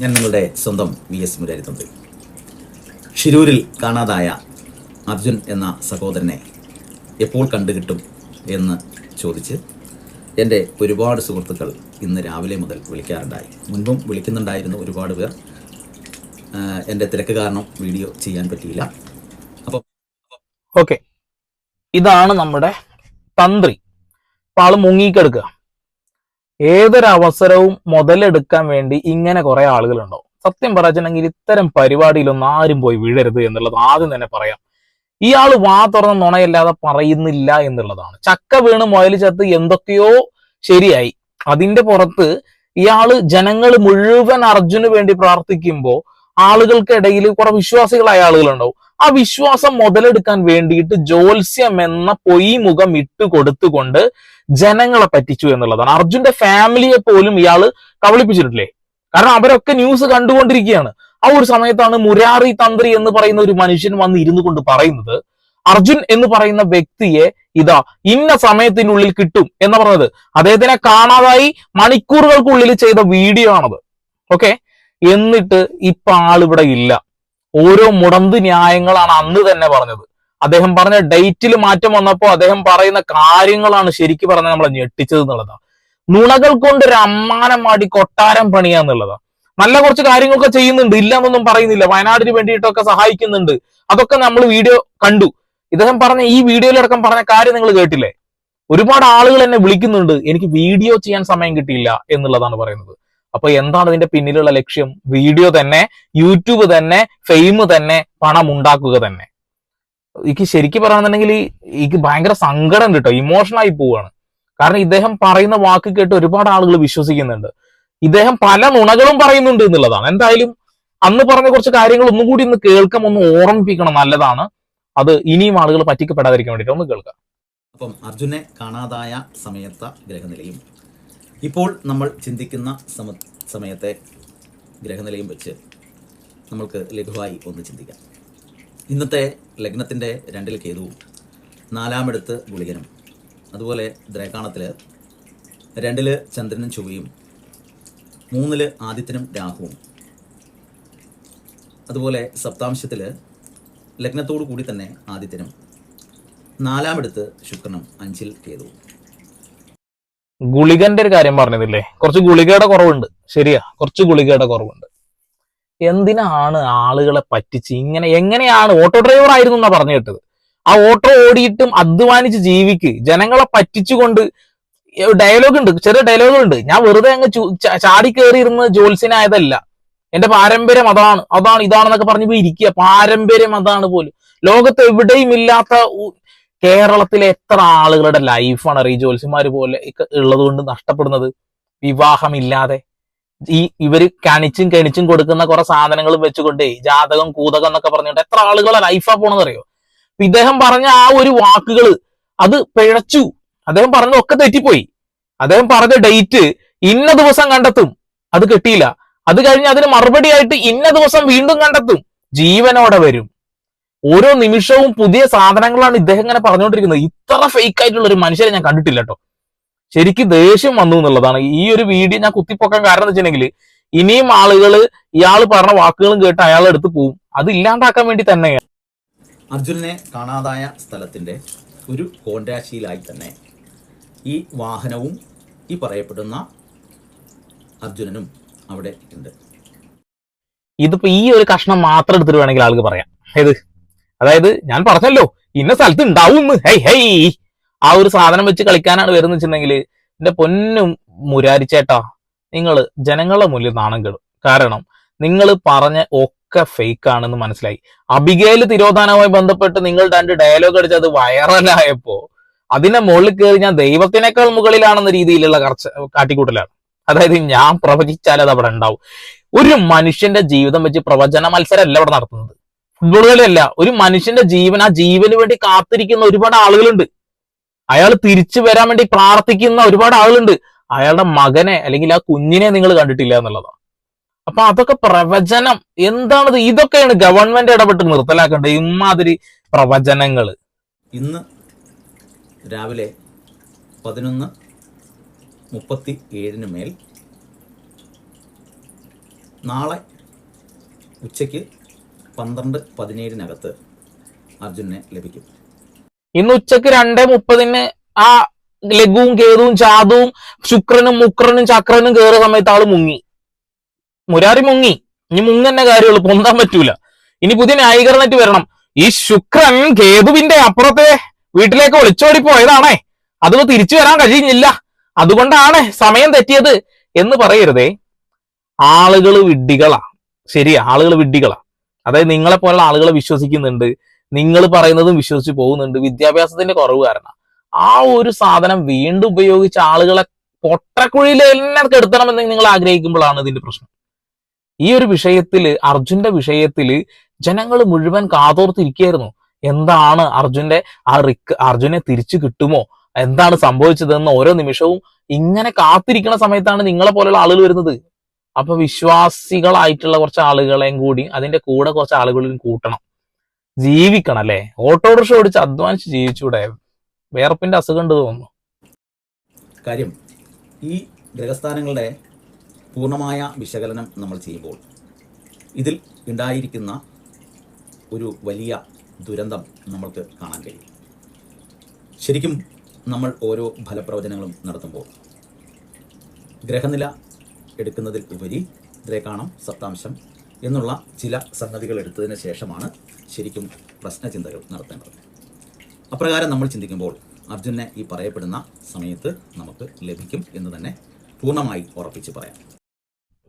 ഞാൻ നിങ്ങളുടെ സ്വന്തം വി എസ് മുരാരിത്തന്ത്രി ഷിരൂരിൽ കാണാതായ അർജുൻ എന്ന സഹോദരനെ എപ്പോൾ കണ്ടുകിട്ടും എന്ന് ചോദിച്ച് എന്റെ ഒരുപാട് സുഹൃത്തുക്കൾ ഇന്ന് രാവിലെ മുതൽ വിളിക്കാറുണ്ടായി. മുൻപും വിളിക്കുന്നുണ്ടായിരുന്നു ഒരുപാട് പേർ. എന്റെ തിരക്ക് കാരണം വീഡിയോ ചെയ്യാൻ പറ്റിയില്ല. അപ്പോൾ ഓക്കെ. ഇതാണ് നമ്മുടെ തന്ത്രി. അപ്പൊ ആൾ മുങ്ങിക്കെടുക്കുക ഏതൊരു അവസരവും മുതലെടുക്കാൻ വേണ്ടി ഇങ്ങനെ കുറെ ആളുകളുണ്ടാവും. സത്യം പറഞ്ഞിട്ടുണ്ടെങ്കിൽ ഇത്തരം പരിപാടിയിലൊന്നും ആരും പോയി വീഴരുത് എന്നുള്ളത് ആദ്യം തന്നെ പറയാം. ഇയാൾ വാ തുറന്ന നുണയല്ലാതെ പറയുന്നില്ല എന്നുള്ളതാണ്. ചക്ക വീണ് മുയൽ ചത്ത് എന്തൊക്കെയോ ശരിയായി. അതിന്റെ പുറത്ത് ഇയാൾ ജനങ്ങൾ മുഴുവൻ അർജുന് വേണ്ടി പ്രാർത്ഥിക്കുമ്പോൾ ആളുകൾക്കിടയിൽ കുറെ വിശ്വാസികളായ ആളുകളുണ്ടാവും. ആ വിശ്വാസം മുതലെടുക്കാൻ വേണ്ടിയിട്ട് ജോത്സ്യം എന്ന പൊയ് മുഖം ഇട്ട് കൊടുത്തുകൊണ്ട് ജനങ്ങളെ പറ്റിച്ചു എന്നുള്ളതാണ്. അർജുന്റെ ഫാമിലിയെ പോലും ഇയാൾ കബളിപ്പിച്ചിട്ടില്ലേ? കാരണം അവരൊക്കെ ന്യൂസ് കണ്ടുകൊണ്ടിരിക്കുകയാണ്. ആ ഒരു സമയത്താണ് മുരാറി തന്ത്രി എന്ന് പറയുന്ന ഒരു മനുഷ്യൻ വന്ന് ഇരുന്നു കൊണ്ട് പറയുന്നത്. അർജുൻ എന്ന് പറയുന്ന വ്യക്തിയെ ഇതാ ഇന്ന സമയത്തിനുള്ളിൽ കിട്ടും എന്ന് പറഞ്ഞത്. അദ്ദേഹത്തിനെ കാണാതായി മണിക്കൂറുകൾക്കുള്ളിൽ ചെയ്ത വീഡിയോ ആണത്. ഓക്കെ എന്നിട്ട് ഇപ്പൊ ആളിവിടെ ഇല്ല. ഓരോ മുടന്ത് ന്യായങ്ങളാണ് അന്ന് തന്നെ പറഞ്ഞത്. അദ്ദേഹം പറഞ്ഞ ഡേറ്റിൽ മാറ്റം വന്നപ്പോൾ അദ്ദേഹം പറയുന്ന കാര്യങ്ങളാണ് ശരിക്കും പറഞ്ഞാൽ നമ്മളെ ഞെട്ടിച്ചത് എന്നുള്ളതാണ് നുണകൾ കൊണ്ട് ഒരു അമ്മാനം മാടി കൊട്ടാരം പണിയാന്നുള്ളതാണ് നല്ല കുറച്ച് കാര്യങ്ങളൊക്കെ ചെയ്യുന്നുണ്ട്. ഇല്ല എന്നൊന്നും പറയുന്നില്ല. വയനാടിന് വേണ്ടിയിട്ടൊക്കെ സഹായിക്കുന്നുണ്ട്. അതൊക്കെ നമ്മൾ വീഡിയോ കണ്ടു. ഇദ്ദേഹം പറഞ്ഞ ഈ വീഡിയോയിലടക്കം പറഞ്ഞ കാര്യം നിങ്ങൾ കേട്ടില്ലേ? ഒരുപാട് ആളുകൾ എന്നെ വിളിക്കുന്നുണ്ട്. എനിക്ക് വീഡിയോ ചെയ്യാൻ സമയം കിട്ടിയില്ല എന്നുള്ളതാണ് പറയുന്നത്. അപ്പൊ എന്താണ് ഇതിന്റെ പിന്നിലുള്ള ലക്ഷ്യം? വീഡിയോ തന്നെ യൂട്യൂബ് തന്നെ ഫെയിം തന്നെ പണം ഉണ്ടാക്കുക തന്നെ. എനിക്ക് ശരിക്കും പറയുന്നുണ്ടെങ്കിൽ എനിക്ക് ഭയങ്കര സങ്കടം കിട്ടും ഇമോഷണായി പോവാണ്. കാരണം ഇദ്ദേഹം പറയുന്ന വാക്ക് കേട്ട് ഒരുപാട് ആളുകൾ വിശ്വസിക്കുന്നുണ്ട്. ഇദ്ദേഹം പല നുണകളും പറയുന്നുണ്ട് എന്നുള്ളതാണ്. എന്തായാലും അന്ന് പറഞ്ഞ കുറച്ച് കാര്യങ്ങൾ ഒന്നും കൂടി ഒന്ന് കേൾക്കാം ഒന്ന് ഓർമ്മിപ്പിക്കണം. നല്ലതാണ്. അത് ഇനിയും ആളുകൾ പറ്റിക്കപ്പെടാതിരിക്കാൻ വേണ്ടിയിട്ട് ഒന്ന് കേൾക്കാം. അപ്പം അർജുനെ കാണാതായ സമയത്ത ഗ്രഹനിലയും ഇപ്പോൾ നമ്മൾ ചിന്തിക്കുന്ന സമ സമയത്തെ ഗ്രഹനിലയും വെച്ച് നമ്മൾക്ക് ലഘുവായി ഒന്ന് ചിന്തിക്കാം. ഇന്നത്തെ ലഗ്നത്തിന്റെ രണ്ടിൽ കേതുവും നാലാമെടുത്ത് ഗുളികനും. അതുപോലെ ദ്രേക്കാണത്തിൽ രണ്ടിൽ ചന്ദ്രനും ചൊവ്വയും മൂന്നിൽ ആദിത്യനും രാഹുവും. അതുപോലെ സപ്താംശത്തിൽ ലഗ്നത്തോടു കൂടി തന്നെ ആദിത്യനും നാലാമെടുത്ത് ശുക്രനും അഞ്ചിൽ കേതുവും. ഗുളികന്റെ ഒരു കാര്യം പറഞ്ഞതില്ലേ? കുറച്ച് ഗുളികയുടെ കുറവുണ്ട്. ശരിയാ കുറച്ച് ഗുളികയുടെ കുറവുണ്ട്. എന്തിനാണ് ആളുകളെ പറ്റിച്ച് ഇങ്ങനെ എങ്ങനെയാണ് ഓട്ടോ ഡ്രൈവർ ആയിരുന്നു എന്നാ പറഞ്ഞു കേട്ടത്? ആ ഓട്ടോ ഓടിയിട്ടും അധ്വാനിച്ച് ജീവിക്ക്. ജനങ്ങളെ പറ്റിച്ചുകൊണ്ട് ഡയലോഗ് ഉണ്ട്. ചെറിയ ഡയലോഗ് ഉണ്ട്. ഞാൻ വെറുതെ അങ്ങ് ചാടി കയറിയിരുന്ന് ജോത്സ്യനായതല്ല എന്റെ പാരമ്പര്യം അതാണ് അതാണ് ഇതാണെന്നൊക്കെ പറഞ്ഞു ഇരിക്കുക. പാരമ്പര്യം അതാണ് പോലും. ലോകത്ത് എവിടെയും ഇല്ലാത്ത കേരളത്തിലെ എത്ര ആളുകളുടെ ലൈഫാണ് ഈ ജോത്സ്യന്മാർ പോലെ ഉള്ളത് കൊണ്ട് നഷ്ടപ്പെടുന്നത്? വിവാഹമില്ലാതെ. ഈ ഇവർ കണിച്ചും കണിച്ചും കൊടുക്കുന്ന കുറെ സാധനങ്ങൾ വെച്ചുകൊണ്ട് ജാതകം കൂതകം എന്നൊക്കെ പറഞ്ഞുകൊണ്ട് എത്ര ആളുകളെ ലൈഫാ പോണെന്നറിയോ ഇദ്ദേഹം പറഞ്ഞ ആ ഒരു വാക്കുകൾ അത് പിഴച്ചു. അദ്ദേഹം പറഞ്ഞ ഒക്കെ തെറ്റിപ്പോയി. അദ്ദേഹം പറഞ്ഞ ഡേറ്റ് ഇന്ന ദിവസം കണ്ടെത്തും. അത് കിട്ടിയില്ല. അത് കഴിഞ്ഞ് അതിന് മറുപടിയായിട്ട് ഇന്ന ദിവസം വീണ്ടും കണ്ടെത്തും. ജീവനോടെ വരും. ഓരോ നിമിഷവും പുതിയ സാധനങ്ങളാണ് ഇദ്ദേഹം ഇങ്ങനെ പറഞ്ഞുകൊണ്ടിരിക്കുന്നത്. ഇത്ര ഫേക്ക് ആയിട്ടുള്ള ഒരു മനുഷ്യരെ ഞാൻ കണ്ടിട്ടില്ല കേട്ടോ ശരിക്കും ദേഷ്യം വന്നു എന്നുള്ളതാണ്. ഈ ഒരു വീഡിയോ ഞാൻ കുത്തിപ്പൊക്കാൻ കാരണം എന്ന് വെച്ചിട്ടുണ്ടെങ്കിൽ ഇനിയും ആളുകൾ ഇയാൾ പറഞ്ഞ വാക്കുകളും കേട്ട് അയാൾ എടുത്ത് പോവും. അത് ഇല്ലാണ്ടാക്കാൻ വേണ്ടി തന്നെയാണ്. അർജുനെ കാണാതായ സ്ഥലത്തിന്റെ ഒരു കോൺരാശിയിലായി തന്നെ ഈ വാഹനവും ഈ പറയപ്പെടുന്ന അർജുനനും അവിടെ ഉണ്ട്. ഇതിപ്പോ ഈ ഒരു കഷ്ണം മാത്രം എടുത്തിട്ട് വേണമെങ്കിൽ ആൾക്ക് പറയാം. ഏത്? അതായത് ഞാൻ പറഞ്ഞല്ലോ ഇന്ന സ്ഥലത്ത് ഉണ്ടാവും ഹൈ ഹൈ ആ ഒരു സാധനം വെച്ച് കളിക്കാനാണ് വരുന്നത് വെച്ചിട്ടുണ്ടെങ്കിൽ എന്റെ പൊന്നും മുരാരിച്ചേട്ടാ നിങ്ങൾ ജനങ്ങളുടെ മുന്നിൽ നാണം കെടും. കാരണം നിങ്ങൾ പറഞ്ഞ ഒക്കെ ഫേക്ക് ആണെന്ന് മനസ്സിലായി. അബിഗേൽ തിരോധാനവുമായി ബന്ധപ്പെട്ട് നിങ്ങൾ രണ്ട് ഡയലോഗ് അടിച്ചത് വൈറലായപ്പോ അതിന്റെ മുകളിൽ കയറി ഞാൻ ദൈവത്തിനേക്കാൾ മുകളിലാണെന്ന രീതിയിലുള്ള കർച്ച കാട്ടിക്കൂട്ടലാണ്. അതായത് ഞാൻ പ്രവചിച്ചാൽ അത് അവിടെ ഉണ്ടാവും. ഒരു മനുഷ്യന്റെ ജീവിതം വെച്ച് പ്രവചന മത്സരമല്ല അവിടെ നടത്തുന്നത്. ഫുട്ബോൾ കളിയല്ല. ഒരു മനുഷ്യന്റെ ജീവൻ ആ ജീവന് വേണ്ടി കാത്തിരിക്കുന്ന ഒരുപാട് ആളുകളുണ്ട്. അയാൾ തിരിച്ചു വരാൻ വേണ്ടി പ്രാർത്ഥിക്കുന്ന ഒരുപാട് ആളുകളുണ്ട്. അയാളുടെ മകനെ അല്ലെങ്കിൽ ആ കുഞ്ഞിനെ നിങ്ങൾ കണ്ടിട്ടില്ല എന്നുള്ളതാണ്. അപ്പൊ അതൊക്കെ പ്രവചനം. എന്താണത്? ഇതൊക്കെയാണ് ഗവൺമെന്റ് ഇടപെട്ട് നിർത്തലാക്കേണ്ടത്. ഇമാതിരി പ്രവചനങ്ങൾ. ഇന്ന് രാവിലെ പതിനൊന്ന് മുപ്പത്തി ഏഴിന് മേൽ നാളെ ഉച്ചയ്ക്ക് പന്ത്രണ്ട് പതിനേഴിനകത്ത് അർജുനെ ലഭിക്കും. ഇന്ന് ഉച്ചയ്ക്ക് രണ്ടേ മുപ്പതിന് ആ ലഘുവും കേതുവും ചാതുവും ശുക്രനും മുക്രനും ചക്രനും കയറിയ സമയത്ത് ആൾ മുങ്ങി. മുരാരി മുങ്ങി. ഇനി മുങ്ങന്നെ കാര്യമുള്ളൂ. പൊന്താൻ പറ്റൂല. ഇനി പുതിയ ന്യായീകരണമായിട്ട് വരണം. ഈ ശുക്രൻ കേതുവിന്റെ അപ്പുറത്തെ വീട്ടിലേക്ക് ഒളിച്ചോടി പോയതാണേ അത് തിരിച്ചു വരാൻ കഴിയുന്നില്ല. അതുകൊണ്ടാണ് സമയം തെറ്റിയത് എന്ന് പറയരുതേ. ആളുകൾ വിഡ്ഢികളാ. ശരി ആളുകൾ വിഡ്ഢികളാ. അതായത് നിങ്ങളെ പോലുള്ള ആളുകൾ വിശ്വസിക്കുന്നുണ്ട് നിങ്ങൾ പറയുന്നതും വിശ്വസിച്ച് പോകുന്നുണ്ട് വിദ്യാഭ്യാസത്തിന്റെ കുറവ് കാരണം. ആ ഒരു സാധനം വീണ്ടും ഉപയോഗിച്ച ആളുകളെ പൊട്ടക്കുഴിയിൽ എല്ലാം കെടുത്തണമെന്ന് നിങ്ങൾ ആഗ്രഹിക്കുമ്പോഴാണ് ഇതിന്റെ പ്രശ്നം. ഈ ഒരു വിഷയത്തിൽ അർജുന്റെ വിഷയത്തിൽ ജനങ്ങൾ മുഴുവൻ കാതോർത്തിരിക്കുകയായിരുന്നു. എന്താണ് അർജുന്റെ ആ റിക്ക് അർജുനെ തിരിച്ചു കിട്ടുമോ? എന്താണ് സംഭവിച്ചതെന്ന് ഓരോ നിമിഷവും ഇങ്ങനെ കാത്തിരിക്കുന്ന സമയത്താണ് നിങ്ങളെ പോലെയുള്ള ആളുകൾ വരുന്നത്. അപ്പൊ വിശ്വാസികളായിട്ടുള്ള കുറച്ച് ആളുകളെയും കൂടി അതിന്റെ കൂടെ കുറച്ച് ആളുകളും കൂട്ടണം. ജീവിക്കണം അല്ലേ? ഓട്ടോറിക്ഷ ഓടിച്ച് അധ്വാനിച്ച് ജീവിച്ചൂടെ? വേർപ്പിന്റെ അസുഖം ഉണ്ട് തോന്നുന്നു. കാര്യം ഈ ഗ്രഹസ്ഥാനങ്ങളുടെ പൂർണമായ വിശകലനം നമ്മൾ ചെയ്യുമ്പോൾ ഇതിൽ ഉണ്ടായിരിക്കുന്ന ഒരു വലിയ ദുരന്തം നമ്മൾക്ക് കാണാൻ കഴിയും. ശരിക്കും നമ്മൾ ഓരോ ഫലപ്രവചനങ്ങളും നടത്തുമ്പോൾ ഗ്രഹനില എടുക്കുന്നതിൽ ഉപരി കാണാം സപ്താംശം എന്നുള്ള ചില സംഗതികൾ എടുത്തതിന് ശേഷമാണ് ശരിക്കും പ്രശ്നചിന്തകൾ നടത്തേണ്ടത്. അപ്രകാരം നമ്മൾ ചിന്തിക്കുമ്പോൾ അർജുനെ ഈ പറയപ്പെടുന്ന സമയത്ത് നമുക്ക് ലഭിക്കും എന്ന് തന്നെ പൂർണമായി ഉറപ്പിച്ച് പറയാം.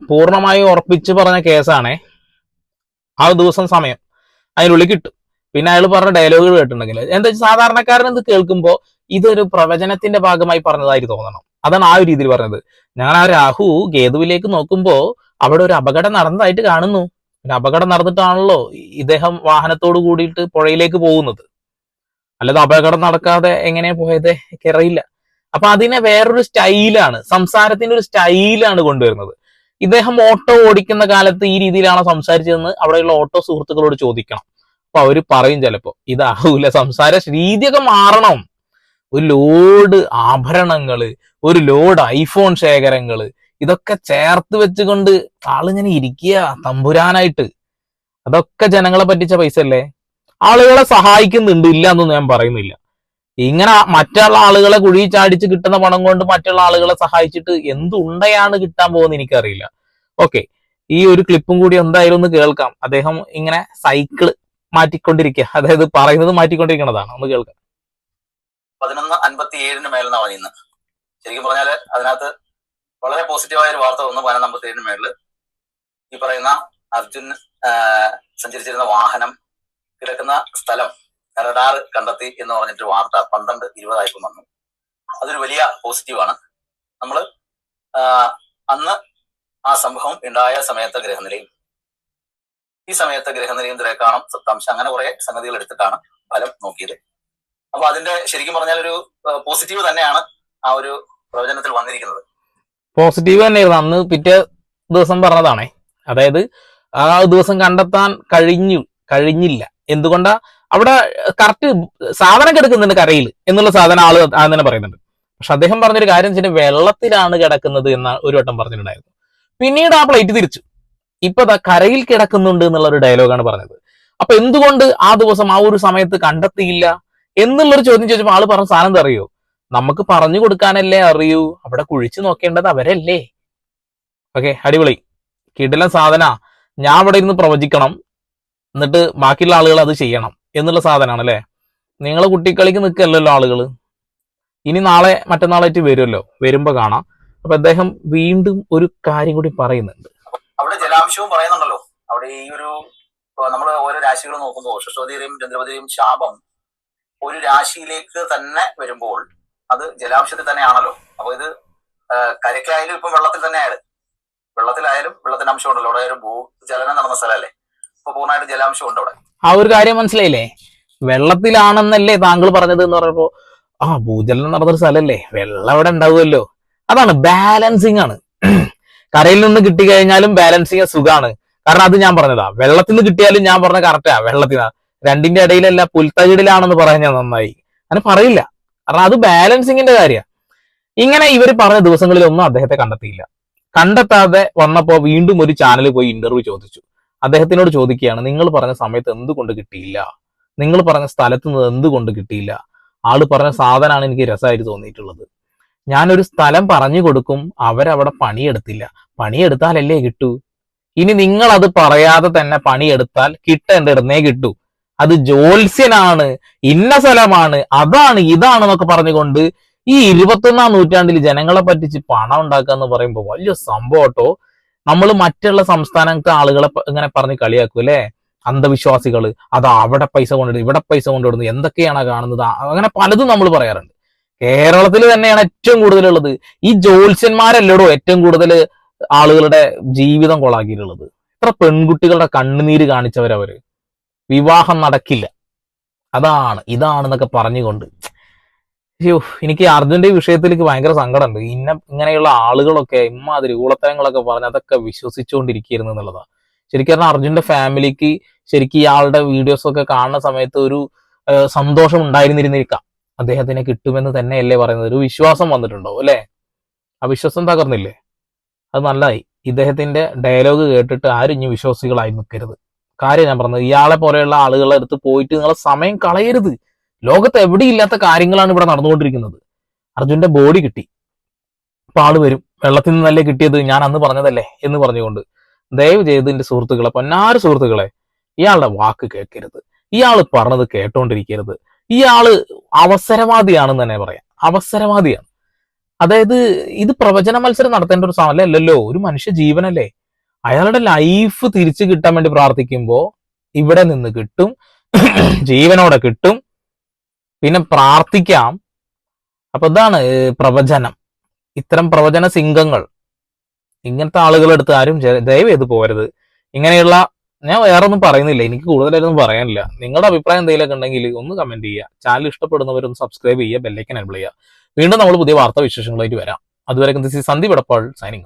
പൂർണമായി ഉറപ്പിച്ച് പറഞ്ഞ കേസാണേ. ആ ദിവസം സമയം അതിനുള്ളിൽ കിട്ടും. പിന്നെ അയാൾ പറഞ്ഞ ഡയലോഗുകൾ കേട്ടിട്ടുണ്ടെങ്കിൽ എന്താ സാധാരണക്കാരൻ ഇത് കേൾക്കുമ്പോൾ ഇതൊരു പ്രവചനത്തിന്റെ ഭാഗമായി പറഞ്ഞതായി തോന്നണം. അതാണ് ആ ഒരു രീതിയിൽ പറഞ്ഞത്. ഞങ്ങൾ ആ രാഹു കേതുവിലേക്ക് നോക്കുമ്പോൾ അവിടെ ഒരു അപകടം നടന്നതായിട്ട് കാണുന്നു. ഒരു അപകടം നടന്നിട്ടാണല്ലോ ഇദ്ദേഹം വാഹനത്തോട് കൂടിയിട്ട് പുഴയിലേക്ക് പോകുന്നത്. അല്ലാതെ അപകടം നടക്കാതെ എങ്ങനെ പോയത് കയറിയില്ല അപ്പൊ അതിനെ വേറൊരു സ്റ്റൈലാണ് സംസാരത്തിന്റെ ഒരു സ്റ്റൈലാണ് കൊണ്ടുവരുന്നത്. ഇദ്ദേഹം ഓട്ടോ ഓടിക്കുന്ന കാലത്ത് ഈ രീതിയിലാണോ സംസാരിച്ചതെന്ന് അവിടെയുള്ള ഓട്ടോ സുഹൃത്തുക്കളോട് ചോദിക്കണം. അപ്പൊ അവർ പറയും ചിലപ്പോ ഇതാവൂല സംസാര രീതിയൊക്കെ മാറണം. ഒരു ലോഡ് ആഭരണങ്ങൾ ഒരു ലോഡ് ഐഫോൺ ശേഖരങ്ങൾ ഇതൊക്കെ ചേർത്ത് വെച്ചുകൊണ്ട് ആളിങ്ങനെ ഇരിക്കുക തമ്പുരാനായിട്ട്. അതൊക്കെ ജനങ്ങളെ പറ്റിച്ച പൈസ അല്ലേ ആളുകളെ സഹായിക്കുന്നുണ്ട് ഇല്ല എന്നൊന്നും ഞാൻ പറയുന്നില്ല. ഇങ്ങനെ മറ്റുള്ള ആളുകളെ കുഴി ചാടിച്ച് കിട്ടുന്ന പണം കൊണ്ട് മറ്റുള്ള ആളുകളെ സഹായിച്ചിട്ട് എന്തുണ്ടയാണ് കിട്ടാൻ പോകുന്നത് എനിക്കറിയില്ല. ഓക്കെ ഈ ഒരു ക്ലിപ്പും കൂടി എന്തായാലും ഒന്ന് കേൾക്കാം. അദ്ദേഹം ഇങ്ങനെ സൈക്കിൾ മാറ്റിക്കൊണ്ടിരിക്കുക. അതായത് പറയുന്നത് മാറ്റിക്കൊണ്ടിരിക്കുന്നതാണ് ഒന്ന് കേൾക്കാം. പതിനൊന്ന് അൻപത്തി ഏഴിന് മേലെന്നാ പറയുന്നത് ശരിക്കും പറഞ്ഞാൽ അതിനകത്ത് വളരെ പോസിറ്റീവായ ഒരു വാർത്ത വന്നു പതിനൊന്ന് അമ്പത്തി ഏഴിന് മേളിൽ. ഈ പറയുന്ന അർജുൻ സഞ്ചരിച്ചിരുന്ന വാഹനം കിടക്കുന്ന സ്ഥലം റഡാർ കണ്ടെത്തി എന്ന് പറഞ്ഞിട്ട് വാർത്ത പന്ത്രണ്ട് ഇരുപതായപ്പം വന്നു. അതൊരു വലിയ പോസിറ്റീവാണ്. നമ്മൾ അന്ന് ആ സംഭവം ഉണ്ടായ സമയത്തെ ഗ്രഹനിലയും ഈ സമയത്തെ ഗ്രഹനിലയും ദ്രേക്കാണം സത്താംശം അങ്ങനെ കുറെ സംഗതികൾ എടുത്തിട്ടാണ് ഫലം നോക്കിയത്. അപ്പൊ അതിന്റെ ശരിക്കും പറഞ്ഞാൽ ഒരു പോസിറ്റീവ് തന്നെയാണ് ആ ഒരു പ്രവചനത്തിൽ വന്നിരിക്കുന്നത്. പോസിറ്റീവ് തന്നെയായിരുന്നു. അന്ന് പിറ്റേ ദിവസം പറഞ്ഞതാണേ. അതായത് ആ ദിവസം കണ്ടെത്താൻ കഴിഞ്ഞു കഴിഞ്ഞില്ല. എന്തുകൊണ്ടാ? അവിടെ കറക്റ്റ് സാധനം കിടക്കുന്നുണ്ട് കരയിൽ എന്നുള്ള സാധനം ആൾ ആ തന്നെ പറയുന്നുണ്ട്. പക്ഷെ അദ്ദേഹം പറഞ്ഞൊരു കാര്യം വെച്ചാൽ വെള്ളത്തിലാണ് കിടക്കുന്നത് എന്ന ഒരു വട്ടം പറഞ്ഞിട്ടുണ്ടായിരുന്നു. പിന്നീട് ആ പ്ലേറ്റ് തിരിച്ചു. ഇപ്പൊ കരയിൽ കിടക്കുന്നുണ്ട് എന്നുള്ള ഒരു ഡയലോഗാണ് പറഞ്ഞത്. അപ്പൊ എന്തുകൊണ്ട് ആ ദിവസം ആ ഒരു സമയത്ത് കണ്ടെത്തിയില്ല? എന്നുള്ളൊരു ചോദ്യം ചോദിച്ചപ്പോൾ ആൾ പറഞ്ഞ സാധനം അറിയോ? നമുക്ക് പറഞ്ഞു കൊടുക്കാനല്ലേ അറിയൂ. അവിടെ കുഴിച്ചു നോക്കേണ്ടത് അവരല്ലേ. ഓക്കെ അടിപൊളി. കിടിലൻ സാധന. ഞാൻ അവിടെ ഇരുന്ന് പ്രവചിക്കണം. എന്നിട്ട് ബാക്കിയുള്ള ആളുകൾ അത് ചെയ്യണം എന്നുള്ള സാധനമാണ് അല്ലേ നിങ്ങളെ കുട്ടിക്കളിക്ക് നിൽക്കല്ലല്ലോ ആളുകൾ ഇനി നാളെ മറ്റന്നാളായിട്ട് വരുമല്ലോ. വരുമ്പോ കാണാം. അപ്പൊ അദ്ദേഹം വീണ്ടും ഒരു കാര്യം കൂടി പറയുന്നുണ്ട്. അവിടെ ജലാംശവും പറയുന്നുണ്ടല്ലോ. അവിടെ ഈ ഒരു നമ്മൾ ഓരോ രാശികൾ നോക്കുമ്പോൾ ഷഷ്വതിയുടെയും ചന്ദ്രപതിയും ശാപം ഒരു രാശിയിലേക്ക് തന്നെ വരുമ്പോൾ അത് ജലാംശത്തിൽ തന്നെയാണല്ലോ. അപ്പൊ ഇത് കരയ്ക്കായാലും ഇപ്പൊ വെള്ളത്തിൽ തന്നെ ആയാലും വെള്ളത്തിലായാലും വെള്ളത്തിന്റെ അംശം ഉണ്ടല്ലോ അവിടെ ഒരു ഭൂചലനം നടന്ന സ്ഥലമല്ലേ? അപ്പൊ പൂർണമായിട്ട് ജലാംശം ഉണ്ട് അവിടെ. ആ ഒരു കാര്യം മനസ്സിലായില്ലേ? വെള്ളത്തിലാണെന്നല്ലേ താങ്കൾ പറഞ്ഞത് എന്ന് പറഞ്ഞപ്പോ ആ ഭൂചലനം നടന്നൊരു സ്ഥലല്ലേ വെള്ളം അവിടെ ഉണ്ടാവുമല്ലോ. അതാണ് ബാലൻസിങ് ആണ്. കരയിൽ നിന്ന് കിട്ടി കഴിഞ്ഞാലും ബാലൻസിങ് സുഖമാണ്. കാരണം അത് ഞാൻ പറഞ്ഞതാ. വെള്ളത്തിൽ നിന്ന് കിട്ടിയാലും ഞാൻ പറഞ്ഞ കറക്റ്റാ വെള്ളത്തിനാ. രണ്ടിന്റെ ഇടയിലല്ല പുൽത്തകിടിലാണെന്ന് പറഞ്ഞാൽ നന്നായി. അങ്ങനെ പറയില്ല. കാരണം അത് ബാലൻസിങ്ങിന്റെ കാര്യമാണ് ഇങ്ങനെ ഇവർ പറഞ്ഞ ദിവസങ്ങളിലൊന്നും അദ്ദേഹത്തെ കണ്ടെത്തിയില്ല. കണ്ടെത്താതെ വന്നപ്പോൾ വീണ്ടും ഒരു ചാനലിൽ പോയി ഇന്റർവ്യൂ ചോദിച്ചു. അദ്ദേഹത്തിനോട് ചോദിക്കുകയാണ് നിങ്ങൾ പറഞ്ഞ സമയത്ത് എന്തുകൊണ്ട് കിട്ടിയില്ല? നിങ്ങൾ പറഞ്ഞ സ്ഥലത്ത് നിന്ന് എന്തുകൊണ്ട് കിട്ടിയില്ല? ആൾ പറഞ്ഞ സാധനമാണ് എനിക്ക് രസമായിട്ട് തോന്നിയിട്ടുള്ളത്. ഞാനൊരു സ്ഥലം പറഞ്ഞു കൊടുക്കും അവരവിടെ പണിയെടുത്തില്ല. പണിയെടുത്താലല്ലേ കിട്ടൂ? ഇനി നിങ്ങൾ അത് പറയാതെ തന്നെ പണിയെടുത്താൽ കിട്ടേണ്ടിടന്നേ കിട്ടൂ. അത് ജോത്സ്യനാണ് ഇന്ന സ്ഥലമാണ് അതാണ് ഇതാണ് എന്നൊക്കെ പറഞ്ഞുകൊണ്ട് ഈ ഇരുപത്തൊന്നാം നൂറ്റാണ്ടിൽ ജനങ്ങളെ പറ്റിച്ച് പണം ഉണ്ടാക്കുക എന്ന് പറയുമ്പോൾ വലിയ സംഭവം കേട്ടോ. നമ്മൾ മറ്റുള്ള സംസ്ഥാനത്തെ ആളുകളെ ഇങ്ങനെ പറഞ്ഞ് കളിയാക്കും അല്ലേ? അന്ധവിശ്വാസികൾ അതാ അവിടെ പൈസ കൊണ്ടിടുന്നു ഇവിടെ പൈസ കൊണ്ടിടുന്നു എന്തൊക്കെയാണ് കാണുന്നത്? അങ്ങനെ പലതും നമ്മൾ പറയാറുണ്ട്. കേരളത്തിൽ തന്നെയാണ് ഏറ്റവും കൂടുതലുള്ളത്. ഈ ജോത്സ്യന്മാരല്ലടോ ഏറ്റവും കൂടുതൽ ആളുകളുടെ ജീവിതം കൊളാക്കിയിട്ടുള്ളത്. എത്ര പെൺകുട്ടികളുടെ കണ്ണുനീര് കാണിച്ചവരവര്. വിവാഹം നടക്കില്ല. അതാണ് ഇതാണെന്നൊക്കെ പറഞ്ഞുകൊണ്ട്. എനിക്ക് അർജുന്റെ വിഷയത്തിൽ വിഷയത്തിലേക്ക് ഭയങ്കര സങ്കടമുണ്ട്. ഇന്ന ഇങ്ങനെയുള്ള ആളുകളൊക്കെ ഇമ്മാതിരി ഊളത്തരങ്ങളൊക്കെ പറഞ്ഞ് അതൊക്കെ വിശ്വസിച്ചുകൊണ്ടിരിക്കുന്നു എന്നുള്ളതാണ്. ശരിക്കും പറഞ്ഞാൽ അർജുന്റെ ഫാമിലിക്ക് ശരിക്കും ഇയാളുടെ വീഡിയോസ് ഒക്കെ കാണുന്ന സമയത്ത് ഒരു സന്തോഷം ഉണ്ടായിരുന്നിരുന്നിരിക്കാം. അദ്ദേഹത്തിനെ കിട്ടുമെന്ന് തന്നെയല്ലേ പറയുന്നത്. ഒരു വിശ്വാസം വന്നിട്ടുണ്ടോ അല്ലേ? ആ വിശ്വാസം തകർന്നില്ലേ? അത് നല്ലതായി. ഇദ്ദേഹത്തിന്റെ ഡയലോഗ് കേട്ടിട്ട് ആരും ഇനി വിശ്വാസികളായി നിൽക്കരുത്. കാര്യം ഞാൻ പറഞ്ഞത് ഇയാളെ പോലെയുള്ള ആളുകളുടെ അടുത്ത് പോയിട്ട് നിങ്ങളെ സമയം കളയരുത്. ലോകത്ത് എവിടെയില്ലാത്ത കാര്യങ്ങളാണ് ഇവിടെ നടന്നുകൊണ്ടിരിക്കുന്നത്. അർജുന്റെ ബോഡി കിട്ടി. ആൾ വരും. വെള്ളത്തിൽ നിന്നല്ലേ കിട്ടിയത്? ഞാൻ അന്ന് പറഞ്ഞതല്ലേ എന്ന് പറഞ്ഞുകൊണ്ട്. ദയവ് ചെയ്ത് എന്റെ സുഹൃത്തുക്കളെ പൊന്നാറ് സുഹൃത്തുക്കളെ ഇയാളുടെ വാക്ക് കേൾക്കരുത്. ഇയാൾ പറഞ്ഞത് കേട്ടോണ്ടിരിക്കരുത്. ഇയാൾ അവസരവാദിയാണെന്ന് തന്നെ പറയാം. അവസരവാദിയാണ്. അതായത് ഇത് പ്രവചന മത്സരം നടത്തേണ്ട ഒരു സാധനം അല്ലല്ലോ ഒരു മനുഷ്യ ജീവനല്ലേ? അയാളുടെ ലൈഫ് തിരിച്ചു കിട്ടാൻ വേണ്ടി പ്രാർത്ഥിക്കുമ്പോൾ ഇവിടെ നിന്ന് കിട്ടും ജീവനോടെ കിട്ടും പിന്നെ പ്രാർത്ഥിക്കാം. അപ്പൊ ഇതാണ് പ്രവചനം. ഇത്തരം പ്രവചന സിംഗങ്ങൾ. ഇങ്ങനത്തെ ആളുകളെടുത്ത് ആരും ദയവ് ചെയ്ത് പോരുത് ഇങ്ങനെയുള്ള ഞാൻ വേറെ ഒന്നും പറയുന്നില്ല എനിക്ക് കൂടുതലായിട്ടൊന്നും പറയാനില്ല. നിങ്ങളുടെ അഭിപ്രായം എന്തെങ്കിലുമൊക്കെ ഉണ്ടെങ്കിൽ ഒന്ന് കമന്റ് ചെയ്യുക. ചാനൽ ഇഷ്ടപ്പെടുന്നവരൊന്ന് സബ്സ്ക്രൈബ് ചെയ്യുക ബെല്ലൈക്കൻ എനബിൾ ചെയ്യുക. വീണ്ടും നമ്മൾ പുതിയ വാർത്താ വിശേഷങ്ങളായിട്ട് വരാം അതുവരെ ദിസ് ഈ സന്ദീപ് എടപ്പാൾ സൈനിങ്